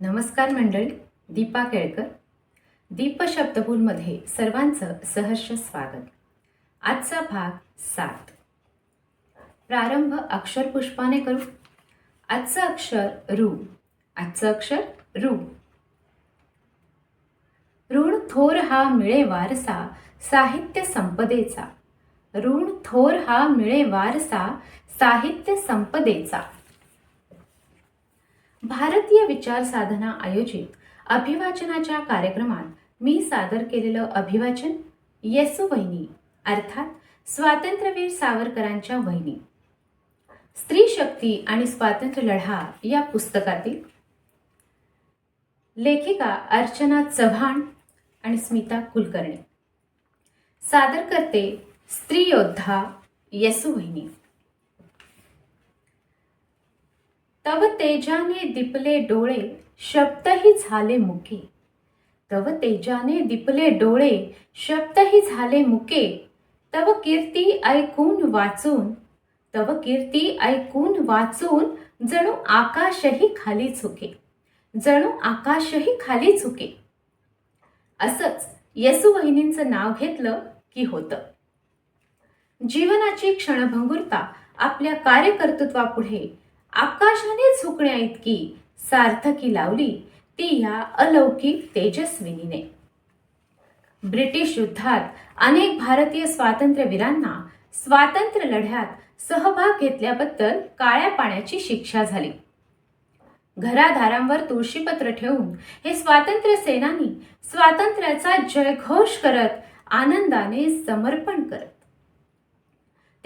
नमस्कार मंडळी दीपा केळकर. दीप शब्दभूलमध्ये सर्वांचं सहर्ष स्वागत. आजचा भाग सात. प्रारंभ अक्षर पुष्पाने करू. आजचं अक्षर रू. आजचं अक्षर रू. ऋण थोर हा मिळे वारसा साहित्य संपदेचा. ऋण थोर हा मिळे वारसा साहित्य संपदेचा. भारतीय विचार साधना आयोजित अभिवाचनाच्या कार्यक्रमात मी सादर केलेलं अभिवाचन येसू वहिनी अर्थात स्वातंत्र्यवीर सावरकरांच्या वहिनी. स्त्री शक्ती आणि स्वातंत्र्य लढा या पुस्तकातील लेखिका अर्चना चव्हाण आणि स्मिता कुलकर्णी. सादर करते स्त्री योद्धा येसू वहिनी तव तेजाने दिपले डोळे शब्दही झाले मुके. तव तेजाने दिपले डोळे शब्दही झाले मुके. तव कीर्ती ऐकून वाचून तव कीर्ती ऐकून वाचून जणू आकाशही खाली चुके जणू आकाशही खाली चुके असंच येसू वहिनींचं नाव घेतलं की होतं. जीवनाची क्षणभंगुरता आपल्या कार्यकर्तृत्वापुढे आकाशाने झुकण्या इतकी सार्थकी लावली ती या अलौकिक तेजस्विनीने. ब्रिटिश युद्धात अनेक भारतीय स्वातंत्र्यवीरांना स्वातंत्र्य लढ्यात सहभाग घेतल्याबद्दल काळ्या पाण्याची शिक्षा झाली. घरादारांवर तुळशीपत्र ठेवून हे स्वातंत्र्य सेनानी स्वातंत्र्याचा जयघोष करत आनंदाने समर्पण करत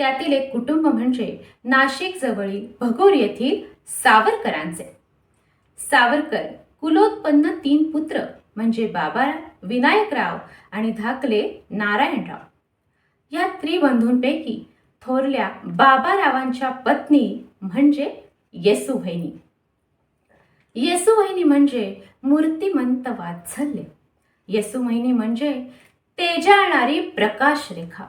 त्यातील एक कुटुंब म्हणजे नाशिक जवळील भगोर येथील सावरकरांचे. सावरकर कुलोत्पन्न तीन पुत्र म्हणजे बाबा विनायकराव आणि धाकले नारायणराव. या त्रिबंधूंपैकी थोरल्या बाबारावांच्या पत्नी म्हणजे येसूबहिणी येसूबहिणी म्हणजे मूर्तिमंत वात्सल्य. येसूबहिणी म्हणजे तेजाळणारी प्रकाश रेखा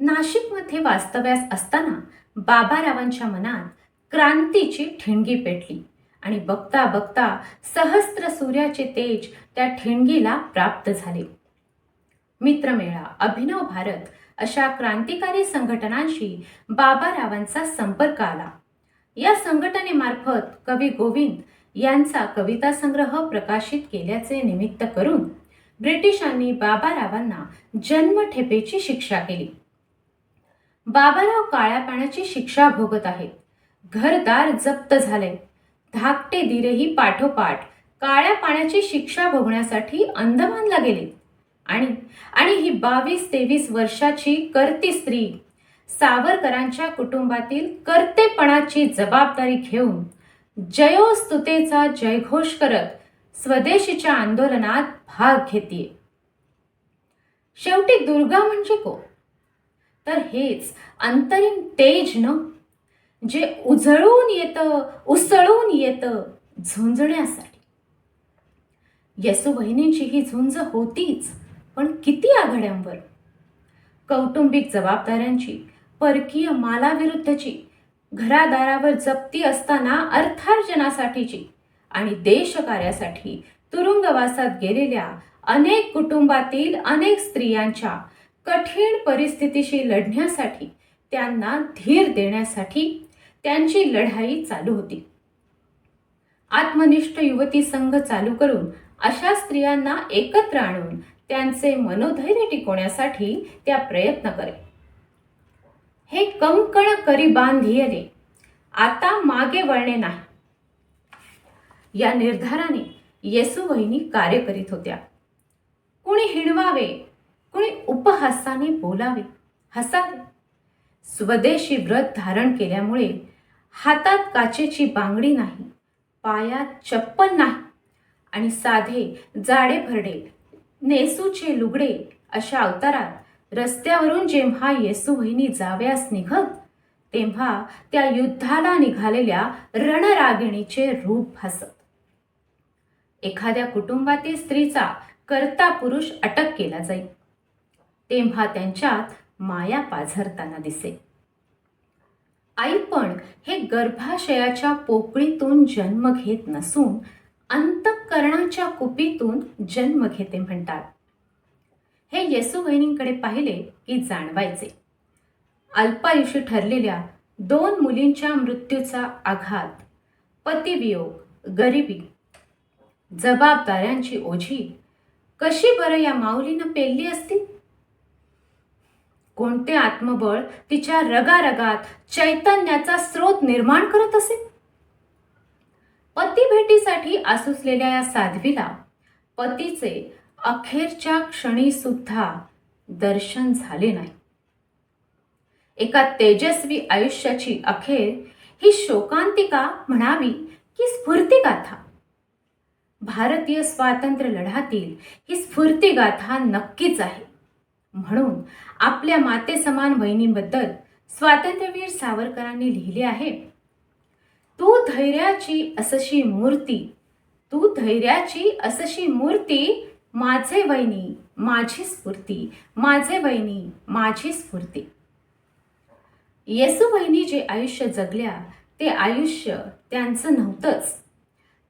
नाशिकमध्ये वास्तव्यास असताना बाबारावांच्या मनात क्रांतीची ठिणगी पेटली आणि बघता बघता सहस्त्र सूर्याचे तेज त्या ठिणगीला प्राप्त झाले. मित्रमेळा अभिनव भारत अशा क्रांतिकारी संघटनांशी बाबारावांचा संपर्क आला. या संघटनेमार्फत कवी गोविंद यांचा कविता संग्रह प्रकाशित केल्याचे निमित्त करून ब्रिटिशांनी बाबारावांना जन्मठेपेची शिक्षा केली. बाबाराव काळ्या पाण्याची शिक्षा भोगत आहेत. घरदार जप्त झाले. धाकटे दिरेही पाठोपाठ काळ्या पाण्याची शिक्षा भोगण्यासाठी अंदमानला गेले. आणि आणि ही बावीस तेवीस वर्षाची करती स्त्री सावरकरांच्या कुटुंबातील कर्तेपणाची जबाबदारी घेऊन जयोस्तुतेचा जयघोष करत स्वदेशीच्या आंदोलनात भाग घेते शेवटी दुर्गा म्हणजे कोण? तर हेच अंतरिम तेज न? जे उजळून येतं उसळून येतं झुंजण्यासाठी. येसू बहिणींची ही झुंज होतीच पण किती आघाड्यांवर? कौटुंबिक जबाबदाऱ्यांची परकीय मालाविरुद्धची घरादारावर जप्ती असताना अर्थार्जनासाठीची आणि देशकार्यासाठी तुरुंगवासात गेलेल्या अनेक कुटुंबातील अनेक स्त्रियांच्या कठीण परिस्थितीशी लढण्यासाठी त्यांना धीर देण्यासाठी त्यांची लढाई चालू होती. आत्मनिष्ठ युवती संघ चालू करून अशा स्त्रियांना एकत्र आणून त्यांचे मनोधैर्य टिकवण्यासाठी त्या प्रयत्न करे. हे कंकण करी बांधियले आता मागे वळणे नाही. या निर्धाराने येसू वहिनी कार्य करीत होत्या. कुणी हिणवावे कुणी उपहासाने बोलावे हसावे. स्वदेशी व्रत धारण केल्यामुळे हातात काचेची बांगडी नाही पायात चप्पल नाही आणि साधे जाडे भरडे नेसूचे लुगडे अशा अवतारात रस्त्यावरून जेव्हा येसू वहिनी जाव्यास निघत तेव्हा त्या युद्धाला निघालेल्या रणरागिणीचे रूप भासत. एखाद्या कुटुंबातील स्त्रीचा कर्ता पुरुष अटक केला जाईल तेव्हा त्यांच्यात माया पाझरताना दिसे. आई पण हे गर्भाशयाच्या पोकळीतून जन्म घेत नसून अंतःकरणाच्या कुपीतून जन्म घेते म्हणतात. हे येसू वहिनींकडे पाहिले की जाणवायचे. अल्पायुषी ठरलेल्या दोन मुलींच्या मृत्यूचा आघात पतिवियोग गरिबी जबाबदाऱ्यांची ओझी कशी बरं या माऊलीनं पेलली असती? कोणते आत्मबळ तिच्या रगारगात चैतन्याचा स्रोत निर्माण करत असे? पती भेटीसाठी आसुसलेल्या या साध्वीला पतीचे अखेरच्या क्षणी सुद्धा दर्शन झाले नाही. एका तेजस्वी आयुष्याची अखेर ही शोकांतिका म्हणावी की स्फूर्तिगाथा. भारतीय स्वातंत्र्य लढातील ही स्फूर्तिगाथा नक्कीच आहे. म्हणून आपल्या मातेसमान बहिणींबद्दल स्वातंत्र्यवीर सावरकरांनी लिहिले आहे. तू धैर्याची असशी मूर्ती तू धैर्याची असशी मूर्ती माझे वहिनी माझी स्फूर्ती माझे वहिनी माझी स्फूर्ती. येसू वहिनी जे आयुष्य जगल्या ते आयुष्य त्यांचं नव्हतंच.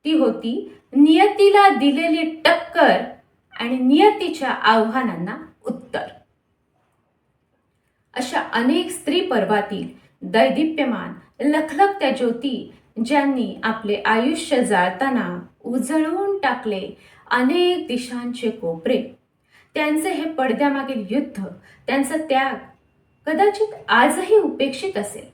ती होती नियतीला दिलेली टक्कर आणि नियतीच्या आव्हानांना अशा अनेक स्त्री पर्वातील दैदिप्यमान लखलखत्या ज्योती ज्यांनी आपले आयुष्य जाळताना उजळवून टाकले अनेक दिशांचे कोपरे. त्यांचे हे पडद्यामागील युद्ध त्यांचा त्याग कदाचित आजही उपेक्षित असेल.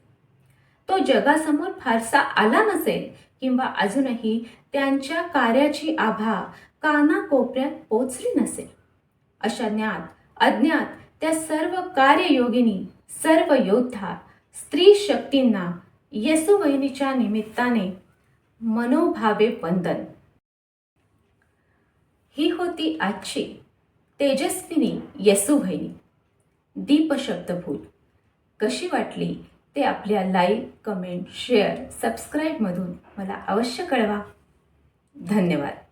तो जगासमोर फारसा आला नसेल किंवा अजूनही त्यांच्या कार्याची आभा कानाकोपऱ्यात पोचली नसेल. अशा ज्ञात अज्ञात त्या सर्व कार्ययोगिनी सर्व योद्धा स्त्री शक्तींना येसू बहिणीच्या निमित्ताने मनोभावे वंदन. ही होती आजची तेजस्विनी येसू बहिणी दीपशब्द भूल. कशी वाटली ते आपल्या लाईक कमेंट शेअर सबस्क्राईबमधून मला अवश्य कळवा. धन्यवाद.